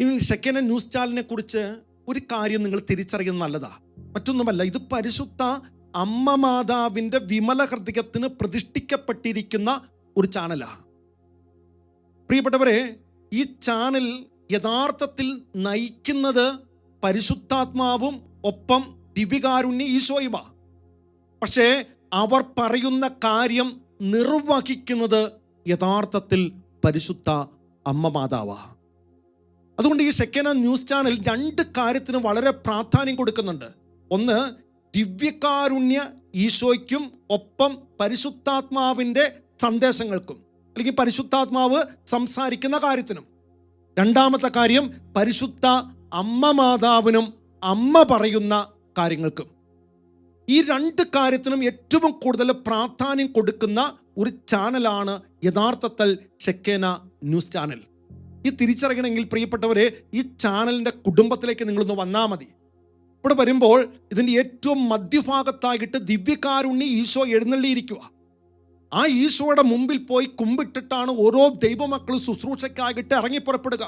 ഇനി ഷെക്കന ന്യൂസ് ചാനലിനെ കുറിച്ച് ഒരു കാര്യം നിങ്ങൾ തിരിച്ചറിയുന്നത് നല്ലതാ. മറ്റൊന്നുമല്ല ഇത് പരിശുദ്ധ അമ്മ മാതാവിന്റെ വിമല ഹൃദയത്തിന് പ്രതിഷ്ഠിക്കപ്പെട്ടിരിക്കുന്ന ഒരു ചാനലാണ് പ്രിയപ്പെട്ടവരെ ഈ ചാനൽ യഥാർത്ഥത്തിൽ നയിക്കുന്നത് പരിശുദ്ധാത്മാവും ഒപ്പം ദിവികാരുണ്യ ഈശോയുമാ. പക്ഷേ അവർ പറയുന്ന കാര്യം നിർവഹിക്കുന്നത് യഥാർത്ഥത്തിൽ പരിശുദ്ധ അമ്മ മാതാവാ. അതുകൊണ്ട് ഈ സെക്കൻഡ് ന്യൂസ് ചാനൽ രണ്ട് കാര്യത്തിന് വളരെ പ്രാധാന്യം കൊടുക്കുന്നുണ്ട്. ഒന്ന് ദിവ്യകാരുണ്യ ഈശോയ്ക്കും ഒപ്പം പരിശുദ്ധാത്മാവിന്റെ സന്ദേശങ്ങൾക്കും അല്ലെങ്കിൽ പരിശുദ്ധാത്മാവ് സംസാരിക്കുന്ന കാര്യത്തിനും. രണ്ടാമത്തെ കാര്യം പരിശുദ്ധ അമ്മ മാതാവിനും അമ്മ പറയുന്ന കാര്യങ്ങൾക്കും. ഈ രണ്ട് കാര്യത്തിനും ഏറ്റവും കൂടുതൽ പ്രാധാന്യം കൊടുക്കുന്ന ഒരു ചാനലാണ് യഥാർത്ഥത്തിൽ ഷെക്കേന ന്യൂസ് ചാനൽ. ഈ തിരിച്ചറിയണമെങ്കിൽ പ്രിയപ്പെട്ടവരെ ഈ ചാനലിന്റെ കുടുംബത്തിലേക്ക് നിങ്ങളൊന്ന് വന്നാൽ മതി. ഇവിടെ വരുമ്പോൾ ഇതിന്റെ ഏറ്റവും മധ്യഭാഗത്തായിട്ട് ദിവ്യകാരുണ്യ ഈശോ എഴുന്നള്ളിയിരിക്കുക. ആ ഈശോയുടെ മുമ്പിൽ പോയി കുമ്പിട്ടിട്ടാണ് ഓരോ ദൈവമക്കളും ശുശ്രൂഷയ്ക്കായിട്ട് ഇറങ്ങിപ്പുറപ്പെടുക.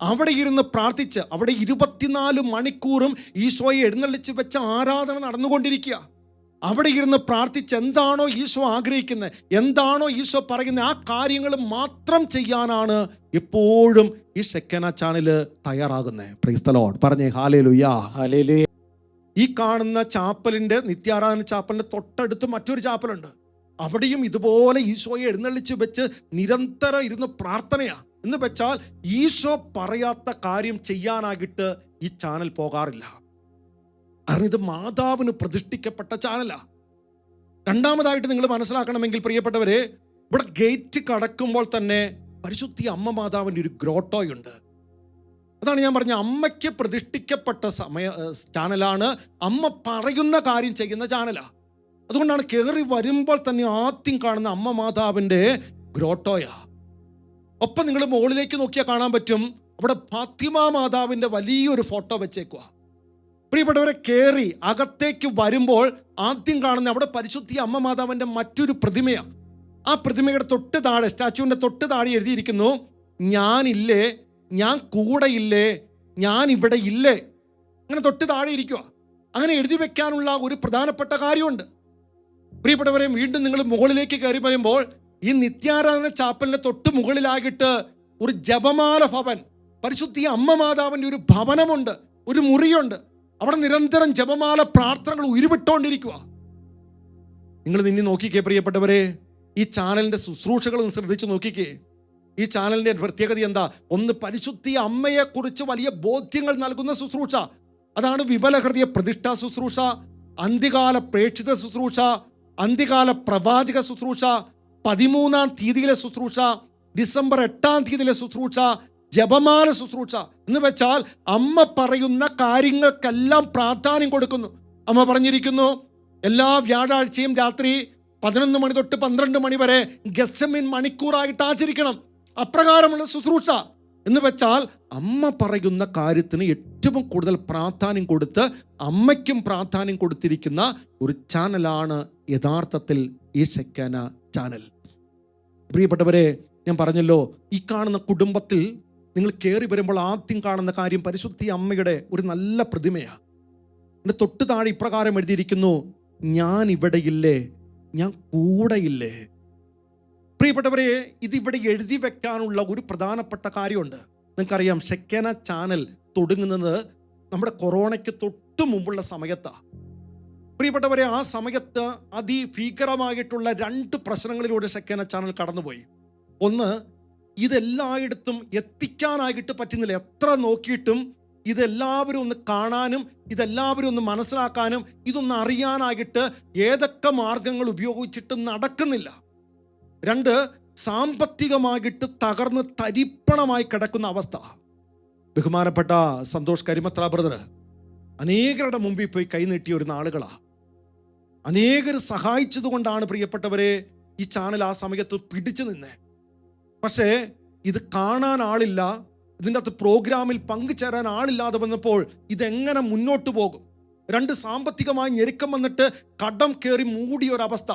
അവിടെ ഇരുന്ന് പ്രാർത്ഥിച്ച് അവിടെ ഇരുപത്തിനാല് മണിക്കൂറും ഈശോയെ എഴുന്നള്ളിച്ച് വെച്ച ആരാധന നടന്നുകൊണ്ടിരിക്കുക. അവിടെ ഇരുന്ന് പ്രാർത്ഥിച്ച് എന്താണോ ഈശോ ആഗ്രഹിക്കുന്നത് എന്താണോ ഈശോ പറയുന്നത് ആ കാര്യങ്ങൾ മാത്രം ചെയ്യാനാണ് എപ്പോഴും ഈ ഷെക്കന ചാനൽ തയ്യാറാകുന്നത് പ്രൈസ്തലോഡ് പറഞ്ഞേ ഹാലേ ലുയ്യാ ഹല്ലേലൂയ ഈ കാണുന്ന ചാപ്പലിന്റെ നിത്യാരാധന ചാപ്പലിന്റെ തൊട്ടടുത്ത് മറ്റൊരു ചാപ്പലുണ്ട്. അവിടെയും ഇതുപോലെ ഈശോയെ എഴുന്നള്ളിച്ച് വെച്ച് നിരന്തരം ഇരുന്ന് പ്രാർത്ഥനയാ. എന്ന് വെച്ചാൽ ഈശോ പറയാത്ത കാര്യം ചെയ്യാനായിട്ട് ഈ ചാനൽ പോകാറില്ല. കാരണം ഇത് മാതാവിന് പ്രതിഷ്ഠിക്കപ്പെട്ട ചാനലാ. രണ്ടാമതായിട്ട് നിങ്ങൾ മനസ്സിലാക്കണമെങ്കിൽ പ്രിയപ്പെട്ടവരെ ഇവിടെ ഗേറ്റ് കടക്കുമ്പോൾ തന്നെ പരിശുദ്ധി അമ്മ മാതാവിന്റെ ഒരു ഗ്രോട്ടോയുണ്ട്. അതാണ് ഞാൻ പറഞ്ഞ അമ്മയ്ക്ക് പ്രതിഷ്ഠിക്കപ്പെട്ട സമയ ചാനലാണ് അമ്മ പറയുന്ന കാര്യം ചെയ്യുന്ന ചാനലാ. അതുകൊണ്ടാണ് കയറി വരുമ്പോൾ തന്നെ ആദ്യം കാണുന്ന അമ്മ മാതാവിന്റെ ഗ്രോട്ടോയാ. ഒപ്പം നിങ്ങൾ മുകളിലേക്ക് നോക്കിയാൽ കാണാൻ പറ്റും. അവിടെ ഫാത്തിമ മാതാവിന്റെ വലിയൊരു ഫോട്ടോ വെച്ചേക്കുക പ്രിയപ്പെട്ടവരെ കയറി അകത്തേക്ക് വരുമ്പോൾ ആദ്യം കാണുന്ന അവിടെ പരിശുദ്ധി അമ്മ മാതാവിന്റെ മറ്റൊരു പ്രതിമയാണ് ആ പ്രതിമയുടെ തൊട്ട് താഴെ സ്റ്റാച്ചുവിന്റെ തൊട്ട് താഴെ എഴുതിയിരിക്കുന്നു ഞാനില്ലേ ഞാൻ കൂടെ ഇല്ലേ ഞാൻ ഇവിടെ ഇല്ലേ. അങ്ങനെ തൊട്ട് താഴെ ഇരിക്കുക അങ്ങനെ എഴുതി വെക്കാനുള്ള ഒരു പ്രധാനപ്പെട്ട കാര്യമുണ്ട്. പ്രിയപ്പെട്ടവരെ വീണ്ടും നിങ്ങൾ മുകളിലേക്ക് കയറി വരുമ്പോൾ ഈ നിത്യാരാധന ചാപ്പലിന്റെ തൊട്ട് മുകളിലാകിട്ട് ഒരു ജപമാല ഭവൻ പരിശുദ്ധി അമ്മ മാതാവിന്റെ ഒരു ഭവനമുണ്ട് ഒരു മുറിയുണ്ട്. അവിടെ നിരന്തരം ജപമാല പ്രാർത്ഥനകൾ ഉരുവിട്ടുകൊണ്ടിരിക്കുക നിങ്ങൾ നിന്നെ നോക്കിക്കേ പ്രിയപ്പെട്ടവരെ ഈ ശുശ്രൂഷകൾ ഒന്ന് ശ്രദ്ധിച്ച് നോക്കിക്കേ. ഈ ചാനലിന്റെ പ്രത്യേകത എന്താ? ഒന്ന് പരിശുദ്ധി അമ്മയെക്കുറിച്ച് വലിയ ബോധ്യങ്ങൾ നൽകുന്ന ശുശ്രൂഷ. അതാണ് വിമല ഹൃദയ പ്രതിഷ്ഠാ ശുശ്രൂഷ അന്ത്യകാല പ്രേക്ഷിത ശുശ്രൂഷ അന്ത്യകാല പ്രവാചക ശുശ്രൂഷ പതിമൂന്നാം തീയതിയിലെ ശുശ്രൂഷ ഡിസംബർ എട്ടാം തീയതിയിലെ ശുശ്രൂഷ ജപമാല ശുശ്രൂഷ എന്ന് വെച്ചാൽ അമ്മ പറയുന്ന കാര്യങ്ങൾക്കെല്ലാം പ്രാധാന്യം കൊടുക്കുന്നു. അമ്മ പറഞ്ഞിരിക്കുന്നു എല്ലാ വ്യാഴാഴ്ചയും രാത്രി പതിനൊന്ന് മണി തൊട്ട് പന്ത്രണ്ട് മണി വരെ ഗസമിൻ മണിക്കൂറായിട്ട് ആചരിക്കണം. അപ്രകാരമുള്ള ശുശ്രൂഷ എന്ന് വെച്ചാൽ അമ്മ പറയുന്ന കാര്യത്തിന് ഏറ്റവും കൂടുതൽ പ്രാധാന്യം കൊടുത്ത് അമ്മയ്ക്കും പ്രാധാന്യം കൊടുത്തിരിക്കുന്ന ഒരു ചാനലാണ് യഥാർത്ഥത്തിൽ ഈ ഷെക്കാന ചാനൽ. പ്രിയപ്പെട്ടവരെ ഞാൻ പറഞ്ഞല്ലോ ഈ കാണുന്ന കുടുംബത്തിൽ നിങ്ങൾ കയറി വരുമ്പോൾ ആദ്യം കാണുന്ന കാര്യം പരിശുദ്ധി അമ്മയുടെ ഒരു നല്ല പ്രതിമയാണ്. എന്റെ തൊട്ട് താഴെ ഇപ്രകാരം എഴുതിയിരിക്കുന്നു ഞാൻ ഇവിടെയില്ലേ ഞാൻ കൂടെയില്ലേ പ്രിയപ്പെട്ടവരെ ഇതിവിടെ എഴുതി വെക്കാനുള്ള ഒരു പ്രധാനപ്പെട്ട കാര്യമുണ്ട്. നിങ്ങൾക്കറിയാം ശക്കേന ചാനൽ തുടങ്ങുന്നത് നമ്മുടെ കൊറോണയ്ക്ക് തൊട്ട് മുമ്പുള്ള സമയത്താണ് പ്രിയപ്പെട്ടവരെ ആ സമയത്ത് അതിഭീകരമായിട്ടുള്ള രണ്ട് പ്രശ്നങ്ങളിലൂടെ ശക്കേന ചാനൽ കടന്നുപോയി. ഒന്ന് ഇതെല്ലായിടത്തും എത്തിക്കാനായിട്ട് പറ്റുന്നില്ല. എത്ര നോക്കിയിട്ടും ഇതെല്ലാവരും ഒന്ന് കാണാനും ഇതെല്ലാവരും ഒന്ന് മനസ്സിലാക്കാനും ഇതൊന്ന് അറിയാനായിട്ട് ഏതൊക്കെ മാർഗങ്ങൾ ഉപയോഗിച്ചിട്ട് നടക്കുന്നില്ല. രണ്ട് സാമ്പത്തികമായിട്ട് തകർന്ന് തരിപ്പണമായി കിടക്കുന്ന അവസ്ഥ. ബഹുമാനപ്പെട്ട സന്തോഷ് കരിമത്ര ബ്രദർ അനേകരുടെ മുമ്പിൽ പോയി കൈനീട്ടിയ ഒരു നാളുകളാ. അനേകർ സഹായിച്ചതുകൊണ്ടാണ് പ്രിയപ്പെട്ടവരെ ഈ ചാനൽ ആ സമയത്ത് പിടിച്ചു നിന്നേ. പക്ഷേ ഇത് കാണാൻ ആളില്ല ഇതിന്റെ അകത്ത് പ്രോഗ്രാമിൽ പങ്കുചേരാൻ ആളില്ലാതെ വന്നപ്പോൾ ഇതെങ്ങനെ മുന്നോട്ട് പോകും? രണ്ട് സാമ്പത്തികമായി ഞെരുക്കം വന്നിട്ട് കടം കയറി മൂടിയ ഒരവസ്ഥ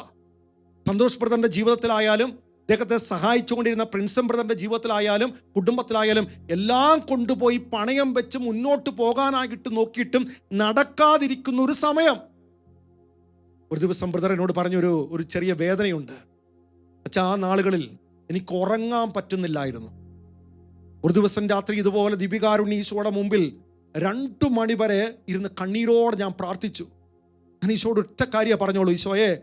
സന്തോഷ് ബ്രദറിന്റെ ജീവിതത്തിലായാലും അദ്ദേഹത്തെ സഹായിച്ചുകൊണ്ടിരുന്ന പ്രിൻസം ബ്രദറിന്റെ ജീവിതത്തിലായാലും കുടുംബത്തിലായാലും എല്ലാം കൊണ്ടുപോയി പണയം വെച്ച് മുന്നോട്ട് പോകാനായിട്ട് നോക്കിയിട്ടും നടക്കാതിരിക്കുന്ന ഒരു സമയം. ഒരു ദിവസം ബ്രദർ എന്നോട് പറഞ്ഞൊരു ഒരു ചെറിയ വേദനയുണ്ട്. അച്ഛാ ആ നാളുകളിൽ എനിക്ക് ഉറങ്ങാൻ പറ്റുന്നില്ലായിരുന്നു. ഒരു ദിവസം രാത്രി ഇതുപോലെ ദീപികാരുണ്യ ഈശോയുടെ മുമ്പിൽ രണ്ടു മണി വരെ ഇരുന്ന് കണ്ണീരോടെ ഞാൻ പ്രാർത്ഥിച്ചു. ഞാൻ ഈശോട് ഒറ്റ കാര്യം പറഞ്ഞോളൂ ഈശോയെ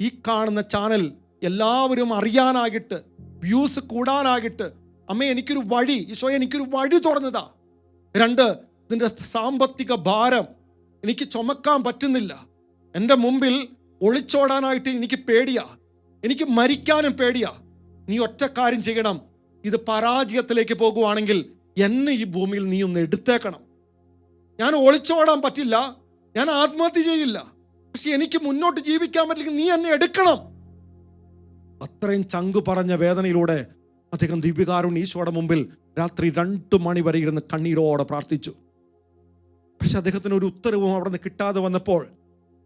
ഈ കാണുന്ന ചാനൽ എല്ലാവരും അറിയാനാകിട്ട് വ്യൂസ് കൂടാനാകിട്ട് അമ്മ എനിക്കൊരു വഴി ഈശോയെ എനിക്കൊരു വഴി തുറന്നതാ. രണ്ട് ഇതിന്റെ സാമ്പത്തിക ഭാരം എനിക്ക് ചുമക്കാൻ പറ്റുന്നില്ല. എന്റെ മുമ്പിൽ ഒളിച്ചോടാനായിട്ട് എനിക്ക് പേടിയാ. എനിക്ക് മരിക്കാനും പേടിയാ. നീ ഒറ്റ കാര്യം ചെയ്യണം. ഇത് പരാജയത്തിലേക്ക് പോകുവാണെങ്കിൽ എന്നെ ഈ ഭൂമിയിൽ നീ ഒന്ന് എടുത്തേക്കണം. ഞാൻ ഒളിച്ചോടാൻ പറ്റില്ല. ഞാൻ ആത്മഹത്യ ചെയ്യില്ല. പക്ഷെ എനിക്ക് മുന്നോട്ട് ജീവിക്കാൻ പറ്റില്ല നീ എന്നെ എടുക്കണം. അത്രയും ചങ്കു പറഞ്ഞ വേദനയിലൂടെ അദ്ദേഹം ദീപികാരുൺ ഈശോയുടെ മുമ്പിൽ രാത്രി രണ്ടു മണി വരെ ഇരുന്ന് കണ്ണീരോടെ പ്രാർത്ഥിച്ചു. പക്ഷെ അദ്ദേഹത്തിന് ഒരു ഉത്തരവും അവിടെ നിന്ന് കിട്ടാതെ വന്നപ്പോൾ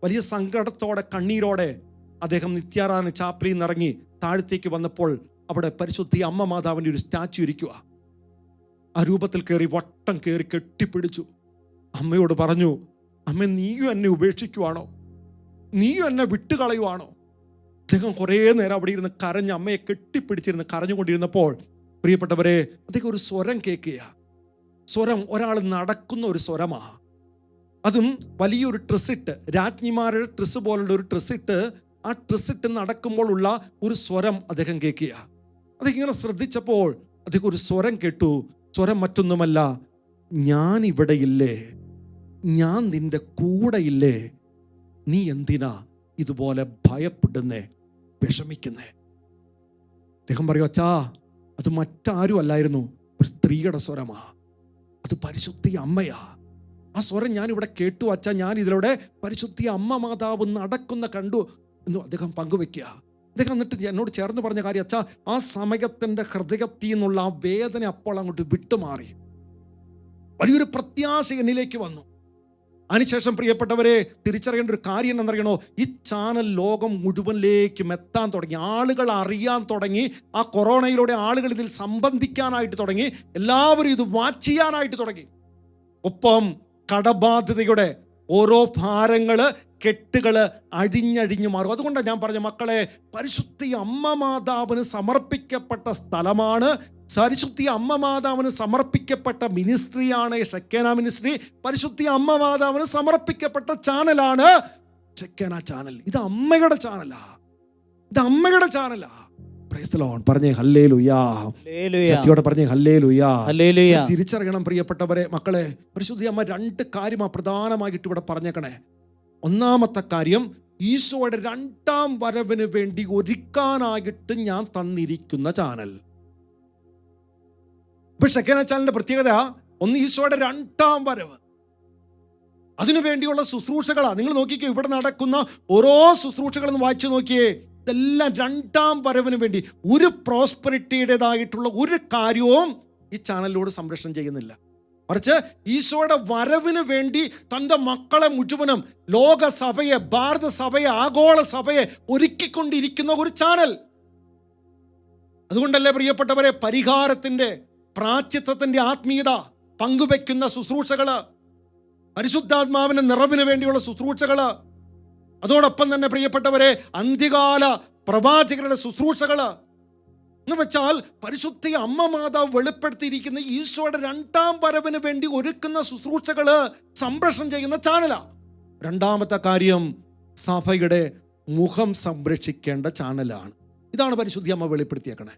വലിയ സങ്കടത്തോടെ കണ്ണീരോടെ അദ്ദേഹം നിത്യാറാന ചാപ്പലിൽ നിന്ന് ഇറങ്ങി താഴത്തേക്ക് വന്നപ്പോൾ അവിടെ പരിശുദ്ധി അമ്മ മാതാവിന്റെ ഒരു സ്റ്റാച്ചു ഇരിക്കുക. ആ രൂപത്തിൽ കയറി വട്ടം കയറി കെട്ടിപ്പിടിച്ചു. അമ്മയോട് പറഞ്ഞു അമ്മ നീയും എന്നെ ഉപേക്ഷിക്കുവാണോ? നീയും എന്നെ വിട്ടുകളയുവാണോ? അദ്ദേഹം കുറേ നേരം അവിടെ ഇരുന്ന് കരഞ്ഞ് അമ്മയെ കെട്ടിപ്പിടിച്ചിരുന്ന് കരഞ്ഞുകൊണ്ടിരുന്നപ്പോൾ പ്രിയപ്പെട്ടവരെ അദ്ദേഹം ഒരു സ്വരം കേൾക്കുക സ്വരം ഒരാൾ നടക്കുന്ന ഒരു സ്വരമാ. അതും വലിയൊരു ഡ്രസ്സിട്ട് രാജ്ഞിമാരുടെ ഡ്രസ്സ് പോലുള്ള ഒരു ട്രിസിട്ട് ആ നടക്കുമ്പോൾ ഉള്ള ഒരു സ്വരം അദ്ദേഹം കേൾക്കുക. അദ്ദേഹം ഇങ്ങനെ ശ്രദ്ധിച്ചപ്പോൾ അദ്ദേഹം ഒരു സ്വരം കേട്ടു. സ്വരം മറ്റൊന്നുമല്ല ഞാൻ ഇവിടെ ഇല്ലേ ഞാൻ നിന്റെ കൂടെ നീ എന്തിനാ ഇതുപോലെ ഭയപ്പെടുന്നേ വിഷമിക്കുന്നേ? അദ്ദേഹം പറയൂ അച്ഛാ അത് മറ്റാരും അല്ലായിരുന്നു. ഒരു സ്ത്രീയുടെ സ്വരമാ. അത് പരിശുദ്ധി അമ്മയാ. ആ സ്വരം ഞാൻ ഇവിടെ കേട്ടു അച്ഛാ. ഞാൻ ഇതിലൂടെ പരിശുദ്ധി അമ്മ മാതാവ് നടക്കുന്ന കണ്ടു. എന്ന് അദ്ദേഹം പങ്കുവെക്കുക. അദ്ദേഹം എന്നിട്ട് എന്നോട് ചേർന്ന് പറഞ്ഞ കാര്യം അച്ഛാ ആ സമയത്തിന്റെ ഹൃദയത്തിൽ നിന്നുള്ള ആ വേദന അപ്പോൾ അങ്ങോട്ട് വിട്ടുമാറി. വലിയൊരു പ്രത്യാശ എന്നിലേക്ക് വന്നു. അതിനുശേഷം പ്രിയപ്പെട്ടവരെ തിരിച്ചറിയേണ്ട ഒരു കാര്യം എന്നറിയണോ ഈ ചാനൽ ലോകം മുഴുവനിലേക്കും എത്താൻ തുടങ്ങി. ആളുകൾ അറിയാൻ തുടങ്ങി. ആ കൊറോണയിലൂടെ ആളുകൾ ഇതിൽ സംബന്ധിക്കാനായിട്ട് തുടങ്ങി. എല്ലാവരും ഇത് വാച്ച് ചെയ്യാനായിട്ട് തുടങ്ങി. ഒപ്പം കടബാധ്യതയുടെ ഓരോ ഭാരങ്ങൾ കെട്ടുകൾ അഴിഞ്ഞഴിഞ്ഞു മാറും. അതുകൊണ്ടാണ് ഞാൻ പറഞ്ഞ മക്കളെ പരിശുദ്ധി അമ്മ മാതാവിന് സമർപ്പിക്കപ്പെട്ട സ്ഥലമാണ്. പരിശുദ്ധി അമ്മ മാതാവിന് സമർപ്പിക്കപ്പെട്ട മിനിസ്ട്രിയാണ് ഷക്കേന മിനിസ്ട്രി. പരിശുദ്ധി അമ്മ മാതാവിന് സമർപ്പിക്കപ്പെട്ട ചാനലാണ് ഷക്കേന ചാനൽ. ഇത് അമ്മയുടെ ചാനലാ. ഇത് അമ്മയുടെ ചാനലാ. Praise the Lord. പറഞ്ഞേ ഹല്ലേ ലുയാ ഹല്ലേലൂയ. ശക്തിയോടെ പറഞ്ഞേ ഹല്ലേ ലുയാ ഹല്ലേലൂയ. തിരിച്ചറിയണം പ്രിയപ്പെട്ടവരെ മക്കളെ. പരിശുദ്ധി അമ്മ രണ്ട് കാര്യമാ പ്രധാനമായിട്ട് ഇവിടെ പറഞ്ഞേക്കണേ. ഒന്നാമത്തെ കാര്യം ഈശോയുടെ രണ്ടാം വരവിന് വേണ്ടി ഒരുക്കാനായിട്ട് ഞാൻ തന്നിരിക്കുന്ന ചാനൽ. ഇപ്പൊ ഷെക്കേന ചാനലിന്റെ പ്രത്യേകത ഒന്ന് ഈശോയുടെ രണ്ടാം വരവ്. അതിനു വേണ്ടിയുള്ള ശുശ്രൂഷകളാ. നിങ്ങൾ നോക്കിക്കോ ഇവിടെ നടക്കുന്ന ഓരോ ശുശ്രൂഷകളും വായിച്ചു നോക്കിയേ ഇതെല്ലാം രണ്ടാം വരവിന് വേണ്ടി ഒരു പ്രോസ്പെറിറ്റിയുടേതായിട്ടുള്ള ഒരു കാര്യവും ഈ ചാനലിലൂടെ സംരക്ഷണം ചെയ്യുന്നില്ല. മറിച്ച് ഈശോയുടെ വരവിന് വേണ്ടി തന്റെ മക്കളെ മുഴുവനും ലോകസഭയെ ഭാരത സഭയെ ആഗോള സഭയെ ഒരുക്കിക്കൊണ്ടിരിക്കുന്ന ഒരു ചാനൽ. അതുകൊണ്ടല്ലേ പ്രിയപ്പെട്ടവരെ പരിഹാരത്തിന്റെ പ്രാച്യത്വത്തിന്റെ ആത്മീയത പങ്കുവെക്കുന്ന ശുശ്രൂഷകൾ പരിശുദ്ധാത്മാവിന്റെ നിറവിന് വേണ്ടിയുള്ള ശുശ്രൂഷകൾ അതോടൊപ്പം തന്നെ പ്രിയപ്പെട്ടവരെ അന്ത്യകാല പ്രവാചകരുടെ ശുശ്രൂഷകൾ. എന്ന് വെച്ചാൽ പരിശുദ്ധി അമ്മ മാതാവ് വെളിപ്പെടുത്തിയിരിക്കുന്ന ഈശോയുടെ രണ്ടാം വരവിന് വേണ്ടി ഒരുക്കുന്ന ശുശ്രൂഷകൾ സംപ്രേഷണം ചെയ്യുന്ന ചാനലാണ് രണ്ടാമത്തെ കാര്യം സഭയുടെ മുഖം സംരക്ഷിക്കേണ്ട ചാനലാണ്. ഇതാണ് പരിശുദ്ധി അമ്മ വെളിപ്പെടുത്തിയേക്കണേ.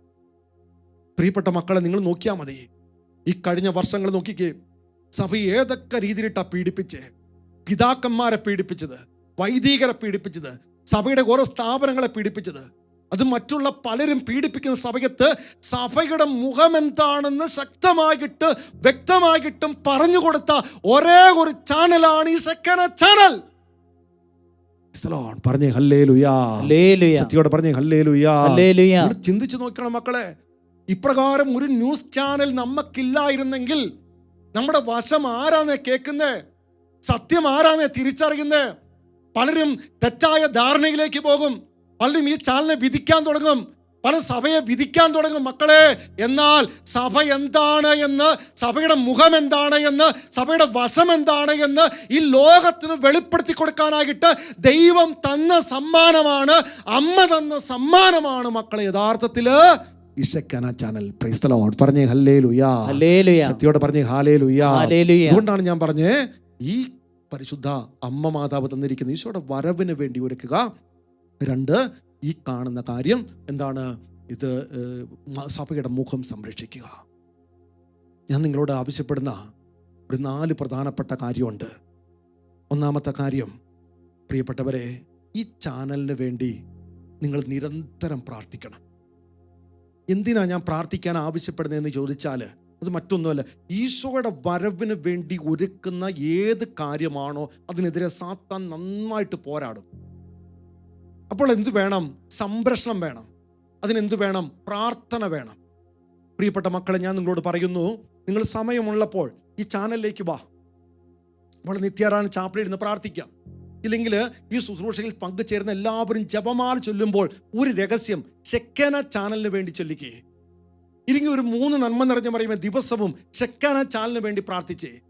പ്രിയപ്പെട്ട മക്കളെ നിങ്ങൾ നോക്കിയാൽ മതി. ഈ കഴിഞ്ഞ വർഷങ്ങൾ നോക്കിക്കേ സഭ ഏതൊക്കെ രീതിയിലിട്ടാ പീഡിപ്പിച്ച്? പിതാക്കന്മാരെ പീഡിപ്പിച്ചത് വൈദികരെ പീഡിപ്പിച്ചത് സഭയുടെ ഓരോ സ്ഥാപനങ്ങളെ പീഡിപ്പിച്ചത് അത് മറ്റുള്ള പലരും പീഡിപ്പിക്കുന്ന സഭയത്ത് സഭയുടെ മുഖം എന്താണെന്ന് ശക്തമായിട്ട് വ്യക്തമായിട്ടും പറഞ്ഞു കൊടുത്ത ഒരേ ഒരു ചാനലാണ് ഈ സെക്കന ചാനൽ പറഞ്ഞേ ഹല്ലേ ലുയാ ഹല്ലേലൂയ. സത്യോടെ പറഞ്ഞേ ഹല്ലേ ലുയാ ഹല്ലേലൂയ. നിങ്ങൾ ചിന്തിച്ചു നോക്കണം മക്കളെ. ഇപ്രകാരം ഒരു ന്യൂസ് ചാനൽ നമുക്കില്ലായിരുന്നെങ്കിൽ നമ്മുടെ വശം ആരാന്ന് കേൾക്കുന്നേ സത്യം ആരാന്ന് തിരിച്ചറിയുന്നേ? പലരും തെറ്റായ ധാരണയിലേക്ക് പോകും. പലരും ഈ ചാനലിനെ വിധിക്കാൻ തുടങ്ങും. പല സഭയെ വിധിക്കാൻ തുടങ്ങും മക്കളെ. എന്നാൽ സഭ എന്താണ് എന്ന് സഭയുടെ മുഖം എന്താണ് എന്ന് സഭയുടെ വശം എന്താണ് എന്ന് ഈ ലോകത്തിന് വെളിപ്പെടുത്തി കൊടുക്കാനായിട്ട് ദൈവം തന്ന സമ്മാനമാണ് അമ്മ തന്ന സമ്മാനമാണ് മക്കളെ. യഥാർത്ഥത്തിൽ ഇഷക്കന ചാനൽ. പറഞ്ഞേ ഹല്ലേ ലുയാ ഹല്ലേലൂയ. സത്യോടെ പറഞ്ഞേ ഹാലേ ലുയാ ഹല്ലേലൂയ. അതുകൊണ്ടാണ് ഞാൻ പറഞ്ഞേ? ഈ പരിശുദ്ധ അമ്മ മാതാവ് തന്നിരിക്കുന്ന ഈശോയുടെ വരവിന് വേണ്ടി ഒരുക്കുക. രണ്ട് ഈ കാണുന്ന കാര്യം എന്താണ്? ഇത് സഭയുടെ മുഖം സംരക്ഷിക്കുക. ഞാൻ നിങ്ങളോട് ആവശ്യപ്പെടുന്ന ഒരു നാല് പ്രധാനപ്പെട്ട കാര്യമുണ്ട്. ഒന്നാമത്തെ കാര്യം പ്രിയപ്പെട്ടവരെ ഈ ചാനലിന് വേണ്ടി നിങ്ങൾ നിരന്തരം പ്രാർത്ഥിക്കണം. എന്തിനാ ഞാൻ പ്രാർത്ഥിക്കാൻ ആവശ്യപ്പെടുന്നതെന്ന് ചോദിച്ചാൽ അത് മറ്റൊന്നുമല്ല. ഈശോയുടെ വരവിന് വേണ്ടി ഒരുക്കുന്ന ഏത് കാര്യമാണോ അതിനെതിരെ സാത്താൻ നന്നായിട്ട് പോരാടും. അപ്പോൾ എന്തു വേണം? സംരക്ഷണം വേണം. അതിനെന്തു വേണം? പ്രാർത്ഥന വേണം. പ്രിയപ്പെട്ട മക്കളെ ഞാൻ നിങ്ങളോട് പറയുന്നു നിങ്ങൾ സമയമുള്ളപ്പോൾ ഈ ചാനലിലേക്ക് വാ. നമ്മൾ നിത്യാരാധന ചാപ്പിലിരുന്ന് പ്രാർത്ഥിക്കാം ഇല്ലെങ്കിൽ ഈ ശുശ്രൂഷയിൽ പങ്കുചേരുന്ന എല്ലാവരും ജപമാല ചൊല്ലുമ്പോൾ ഒരു രഹസ്യം ചെക്കന ചാനലിന് വേണ്ടി ചൊല്ലിക്കേ. ഇല്ലെങ്കിൽ ഒരു മൂന്ന് നന്മ നിറഞ്ഞ പറയുമ്പോൾ ദിവസവും ചെക്കാന ചാനലിന് വേണ്ടി പ്രാർത്ഥിച്ചേ.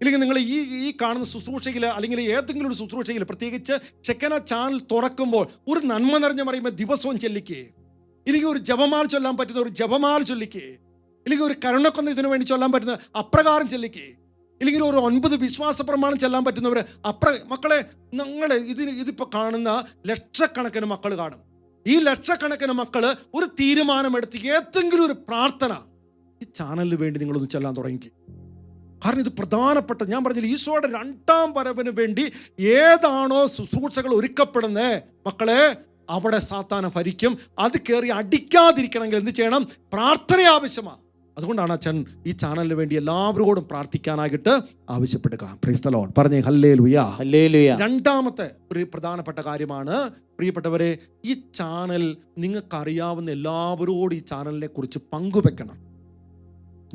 ഇല്ലെങ്കിൽ നിങ്ങൾ ഈ ഈ കാണുന്ന ശുശ്രൂഷയിൽ അല്ലെങ്കിൽ ഏതെങ്കിലും ഒരു ശുശ്രൂഷയിൽ പ്രത്യേകിച്ച് ചെക്കന ചാനൽ തുറക്കുമ്പോൾ ഒരു നന്മ നിറഞ്ഞ പറയുമ്പോൾ ദിവസവും ചൊല്ലിക്കേ. ഇല്ലെങ്കിൽ ഒരു ജപമാല ചൊല്ലാൻ പറ്റുന്ന ഒരു ജപമാല ചൊല്ലിക്കേ. ഇല്ലെങ്കിൽ ഒരു കരുണക്കൊന്ന ഇതിനു വേണ്ടി ചൊല്ലാൻ പറ്റുന്ന അപ്രകാരം ചൊല്ലിക്കേ. ഇല്ലെങ്കിൽ ഒരു ഒൻപത് വിശ്വാസ പ്രമാണം ചെല്ലാൻ പറ്റുന്നവർ അപ്ര മക്കളെ നിങ്ങൾ ഇതിന് ഇതിപ്പോൾ കാണുന്ന ലക്ഷക്കണക്കിന് മക്കൾ കാണും. ഈ ലക്ഷക്കണക്കിന് മക്കൾ ഒരു തീരുമാനമെടുത്ത് ഏതെങ്കിലും ഒരു പ്രാർത്ഥന ഈ ചാനലിന് വേണ്ടി നിങ്ങളൊന്ന് ചെല്ലാൻ തുടങ്ങി കാരണം ഇത് പ്രധാനപ്പെട്ട ഞാൻ പറഞ്ഞില്ല ഈശോയുടെ രണ്ടാം വരവിന് വേണ്ടി ഏതാണോ ശുശ്രൂഷകൾ ഒരുക്കപ്പെടുന്നത് മക്കളെ അവിടെ സാത്താന ഭരിക്കും. അത് കയറി അടിക്കാതിരിക്കണമെങ്കിൽ എന്ത് ചെയ്യണം? പ്രാർത്ഥന ആവശ്യമാണ് അതുകൊണ്ടാണ് അച്ഛൻ ഈ ചാനലിന് വേണ്ടി എല്ലാവരോടും പ്രാർത്ഥിക്കാനായിട്ട് ആവശ്യപ്പെടുക. ക്രൈസ്തലോൺ പറഞ്ഞേ ഹല്ലേ ലുയാ ഹല്ലേലൂയ. രണ്ടാമത്തെ ഒരു പ്രധാനപ്പെട്ട കാര്യമാണ് പ്രിയപ്പെട്ടവരെ ഈ ചാനൽ നിങ്ങൾക്ക് അറിയാവുന്ന എല്ലാവരോടും ഈ ചാനലിനെ കുറിച്ച് പങ്കുവെക്കണം.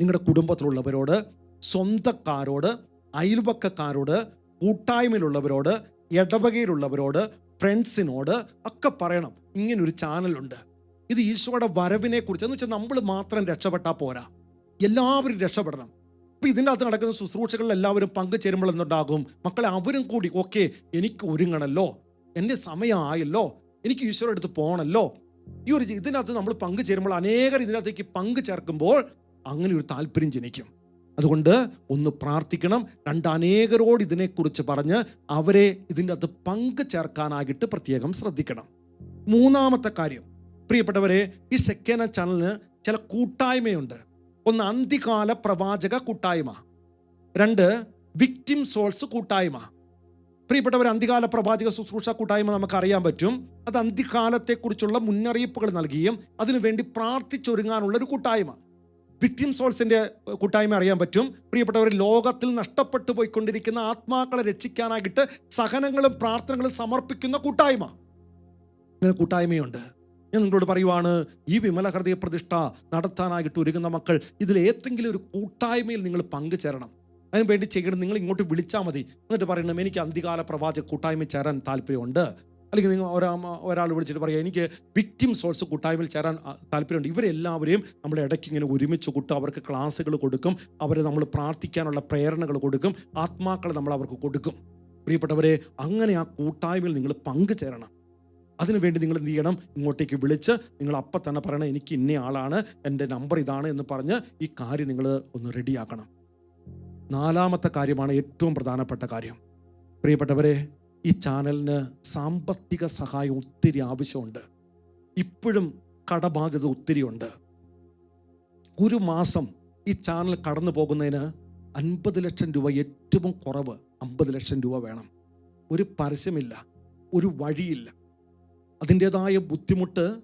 നിങ്ങളുടെ കുടുംബത്തിലുള്ളവരോട് സ്വന്തക്കാരോട് അയൽപക്കക്കാരോട് കൂട്ടായ്മയിലുള്ളവരോട് ഇടവകയിലുള്ളവരോട് ഫ്രണ്ട്സിനോട് ഒക്കെ പറയണം. ഇങ്ങനൊരു ചാനലുണ്ട്. ഇത് ഈശോയുടെ വരവിനെ കുറിച്ച് എന്ന് വെച്ചാൽ നമ്മൾ മാത്രം രക്ഷപ്പെട്ടാൽ പോരാ. എല്ലാവരും രക്ഷപ്പെടണം. അപ്പം ഇതിന്റെ അകത്ത് നടക്കുന്ന ശുശ്രൂഷകളിൽ എല്ലാവരും പങ്കുചേരുമ്പോൾ എന്തുണ്ടാകും? മക്കളെ അവരും കൂടി ഓക്കെ എനിക്ക് ഒരുങ്ങണല്ലോ. എന്റെ സമയമായല്ലോ. എനിക്ക് ഈശോയുടെ അടുത്ത് പോകണല്ലോ ഈ ഒരു ഇതിനകത്ത് നമ്മൾ പങ്കുചേരുമ്പോൾ അനേകർ ഇതിനകത്തേക്ക് പങ്കു ചേർക്കുമ്പോൾ അങ്ങനെ ഒരു താല്പര്യം ജനിക്കും. അതുകൊണ്ട് ഒന്ന് പ്രാർത്ഥിക്കണം. രണ്ട് അനേകരോട് ഇതിനെക്കുറിച്ച് പറഞ്ഞ് അവരെ ഇതിന്റെ അകത്ത് പങ്ക് ചേർക്കാനായിട്ട് പ്രത്യേകം ശ്രദ്ധിക്കണം. മൂന്നാമത്തെ കാര്യം. പ്രിയപ്പെട്ടവരെ ഈ സെക്കേന ചാനലിന് ചില കൂട്ടായ്മയുണ്ട്. ഒന്ന് അന്തികാല പ്രവാചക കൂട്ടായ്മ. രണ്ട് വിക്ടിം സോൾസ് കൂട്ടായ്മ. പ്രിയപ്പെട്ടവർ അന്തികാല പ്രവാചക ശുശ്രൂഷ കൂട്ടായ്മ നമുക്ക് അറിയാൻ പറ്റും. അത് അന്തികാലത്തെക്കുറിച്ചുള്ള മുന്നറിയിപ്പുകൾ നൽകുകയും അതിനുവേണ്ടി പ്രാർത്ഥിച്ചൊരുങ്ങാനുള്ള ഒരു കൂട്ടായ്മ. വിക്ടിം സോൾസിന്റെ കൂട്ടായ്മ അറിയാൻ പറ്റും. പ്രിയപ്പെട്ടവർ ലോകത്തിൽ നഷ്ടപ്പെട്ടു പോയിക്കൊണ്ടിരിക്കുന്ന ആത്മാക്കളെ രക്ഷിക്കാനായിട്ട് സഹനങ്ങളും പ്രാർത്ഥനകളും സമർപ്പിക്കുന്ന കൂട്ടായ്മ. ഇങ്ങനെ കൂട്ടായ്മയുണ്ട്. ഞാൻ നിങ്ങളോട് പറയുവാണ് ഈ വിമല ഹൃദയ പ്രതിഷ്ഠ നടത്താനായിട്ട് ഒരുങ്ങുന്ന മക്കൾ ഇതിൽ ഏതെങ്കിലും ഒരു കൂട്ടായ്മയിൽ നിങ്ങൾ പങ്കുചേരണം. അതിന് വേണ്ടി ചെയ്യണം നിങ്ങൾ ഇങ്ങോട്ട് വിളിച്ചാൽ മതി. എന്നിട്ട് പറയണം എനിക്ക് അന്തികാല പ്രവാചക കൂട്ടായ്മ ചേരാൻ താല്പര്യമുണ്ട്. അല്ലെങ്കിൽ നിങ്ങൾ ഒരാ ഒരാൾ വിളിച്ചിട്ട് പറയുക എനിക്ക് വിക്ടിം സോൾസ് കൂട്ടായ്മയിൽ ചേരാൻ താല്പര്യമുണ്ട്. ഇവരെല്ലാവരെയും നമ്മൾ ഇടയ്ക്ക് ഇങ്ങനെ ഒരുമിച്ച് കൂട്ടും അവർക്ക് ക്ലാസ്സുകൾ കൊടുക്കും. അവരെ നമ്മൾ പ്രാർത്ഥിക്കാനുള്ള പ്രേരണകൾ കൊടുക്കും. ആത്മാക്കൾ നമ്മൾ അവർക്ക് കൊടുക്കും. പ്രിയപ്പെട്ടവരെ അങ്ങനെ ആ കൂട്ടായ്മയിൽ നിങ്ങൾ പങ്കു പങ്കുചേരണം. അതിനുവേണ്ടി നിങ്ങൾ എന്ത് ചെയ്യണം? ഇങ്ങോട്ടേക്ക് വിളിച്ച് നിങ്ങൾ അപ്പം തന്നെ പറയണം എനിക്ക് ഇന്ന ആളാണ് എന്റെ നമ്പർ ഇതാണ് എന്ന് പറഞ്ഞ് ഈ കാര്യം നിങ്ങൾ ഒന്ന് റെഡിയാക്കണം. നാലാമത്തെ കാര്യമാണ് ഏറ്റവും പ്രധാനപ്പെട്ട കാര്യം. പ്രിയപ്പെട്ടവരെ ഈ ചാനലിന് സാമ്പത്തിക സഹായം ഒത്തിരി ആവശ്യമുണ്ട്. ഇപ്പോഴും കടബാധ്യത ഒത്തിരിയുണ്ട്. ഒരു മാസം ഈ ചാനൽ കടന്നു പോകുന്നതിന് അൻപത് ലക്ഷം രൂപ ഏറ്റവും കുറവ് അമ്പത് ലക്ഷം രൂപ വേണം. ഒരു പരസ്യമില്ല ഒരു വഴിയില്ല. അതിന്റെതായ ബുദ്ധിമുട്ട്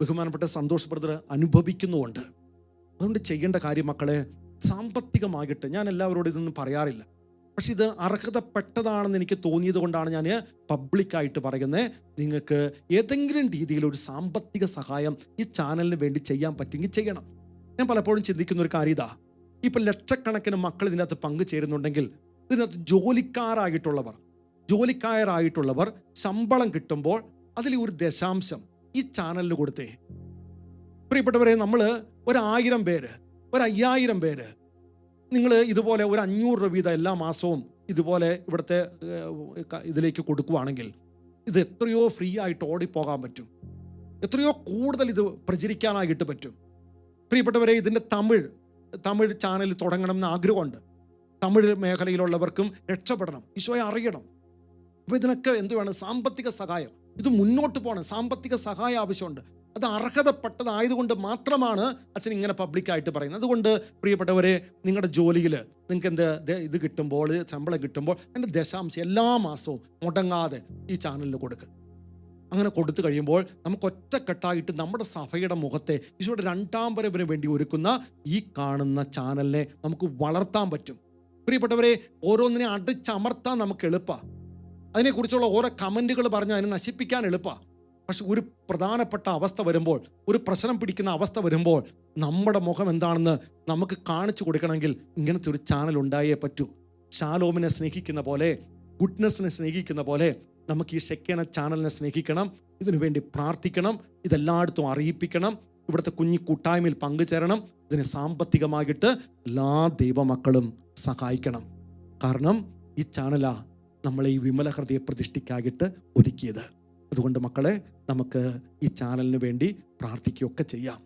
ബഹുമാനപ്പെട്ട സന്തോഷ് ബ്രദർ അനുഭവിക്കുന്നുമുണ്ട്. അതുകൊണ്ട് ചെയ്യേണ്ട കാര്യം മക്കളെ സാമ്പത്തികമായിട്ട് ഞാൻ എല്ലാവരോടും ഇതൊന്നും പറയാറില്ല. പക്ഷെ ഇത് അർഹതപ്പെട്ടതാണെന്ന് എനിക്ക് തോന്നിയത് കൊണ്ടാണ് ഞാൻ പബ്ലിക്കായിട്ട് പറയുന്നത് നിങ്ങൾക്ക് ഏതെങ്കിലും രീതിയിൽ ഒരു സാമ്പത്തിക സഹായം ഈ ചാനലിന് വേണ്ടി ചെയ്യാൻ പറ്റുമെങ്കിൽ ചെയ്യണം. ഞാൻ പലപ്പോഴും ചിന്തിക്കുന്ന ഒരു കാര്യം ഇതാ. ഇപ്പം ലക്ഷക്കണക്കിന് മക്കൾ ഇതിനകത്ത് പങ്കു പങ്കുചേരുന്നുണ്ടെങ്കിൽ ഇതിനകത്ത് ജോലിക്കാരായിട്ടുള്ളവർ ജോലിക്കാരായിട്ടുള്ളവർ ശമ്പളം കിട്ടുമ്പോൾ അതിൽ ഒരു ദശാംശം ഈ ചാനലിന് കൊടുത്തേ. പ്രിയപ്പെട്ടവരെ നമ്മൾ ഒരായിരം പേര് ഒരു അയ്യായിരം പേര് നിങ്ങൾ ഇതുപോലെ ഒരു അഞ്ഞൂറ് രൂപ വീതം എല്ലാ മാസവും ഇതുപോലെ ഇവിടുത്തെ ഇതിലേക്ക് കൊടുക്കുവാണെങ്കിൽ ഇത് എത്രയോ ഫ്രീ ആയിട്ട് ഓടിപ്പോകാൻ പറ്റും. എത്രയോ കൂടുതൽ ഇത് പ്രചരിക്കാനായിട്ട് പറ്റും. പ്രിയപ്പെട്ടവരെ ഇതിന്റെ തമിഴ് തമിഴ് ചാനൽ തുടങ്ങണം എന്ന് ആഗ്രഹമുണ്ട്. തമിഴ് മേഖലയിലുള്ളവർക്കും രക്ഷപ്പെടണം. ഈശോയെ അറിയണം. അപ്പോൾ ഇതിനൊക്കെ എന്ത് വേണം സാമ്പത്തിക സഹായം. ഇത് മുന്നോട്ട് പോകണം. സാമ്പത്തിക സഹായം ആവശ്യമുണ്ട്. അത് അർഹതപ്പെട്ടതായതുകൊണ്ട് മാത്രമാണ് അച്ഛൻ ഇങ്ങനെ പബ്ലിക്കായിട്ട് പറയുന്നത്. അതുകൊണ്ട് പ്രിയപ്പെട്ടവരെ നിങ്ങളുടെ ജോലിയിൽ നിങ്ങൾക്ക് എന്ത് ഇത് കിട്ടുമ്പോൾ ശമ്പളം കിട്ടുമ്പോൾ എന്റെ ദശാംശം എല്ലാ മാസവും മുടങ്ങാതെ ഈ ചാനലിൽ കൊടുക്കുക അങ്ങനെ കൊടുത്തു കഴിയുമ്പോൾ നമുക്ക് ഒറ്റക്കെട്ടായിട്ട് നമ്മുടെ സഭയുടെ മുഖത്തെ ഈശോയുടെ രണ്ടാം വരവിന് വേണ്ടി ഒരുക്കുന്ന ഈ കാണുന്ന ചാനലിനെ നമുക്ക് വളർത്താൻ പറ്റും. പ്രിയപ്പെട്ടവരെ ഓരോന്നിനെ അടിച്ചമർത്താൻ നമുക്ക് എളുപ്പമാണ് അതിനെക്കുറിച്ചുള്ള ഓരോ കമന്റുകൾ പറഞ്ഞ് അതിനെ നശിപ്പിക്കാൻ എളുപ്പമാണ് പക്ഷെ ഒരു പ്രധാനപ്പെട്ട അവസ്ഥ വരുമ്പോൾ ഒരു പ്രശ്നം പിടിക്കുന്ന അവസ്ഥ വരുമ്പോൾ നമ്മുടെ മുഖം എന്താണെന്ന് നമുക്ക് കാണിച്ചു കൊടുക്കണമെങ്കിൽ ഇങ്ങനത്തെ ഒരു ചാനൽ ഉണ്ടായേ പറ്റൂ. ഷാലോമിനെ സ്നേഹിക്കുന്ന പോലെ ഗുഡ്നെസ്സിനെ സ്നേഹിക്കുന്ന പോലെ നമുക്ക് ഈ ഷെക്കേന ചാനലിനെ സ്നേഹിക്കണം ഇതിനു വേണ്ടി പ്രാർത്ഥിക്കണം ഇതെല്ലായിടത്തും അറിയിപ്പിക്കണം ഇവിടുത്തെ കുഞ്ഞി കൂട്ടായ്മയിൽ പങ്കുചേരണം ഇതിനെ സാമ്പത്തികമായിട്ട് എല്ലാ ദൈവമക്കളും സഹായിക്കണം. കാരണം ഈ ചാനലാ നമ്മളെ ഈ വിമല ഹൃദയ ഒരുക്കിയത്. അതുകൊണ്ട് മക്കളെ നമുക്ക് ഈ ചാനലിന് വേണ്ടി പ്രാർത്ഥിക്കുകയൊക്കെ ചെയ്യാം.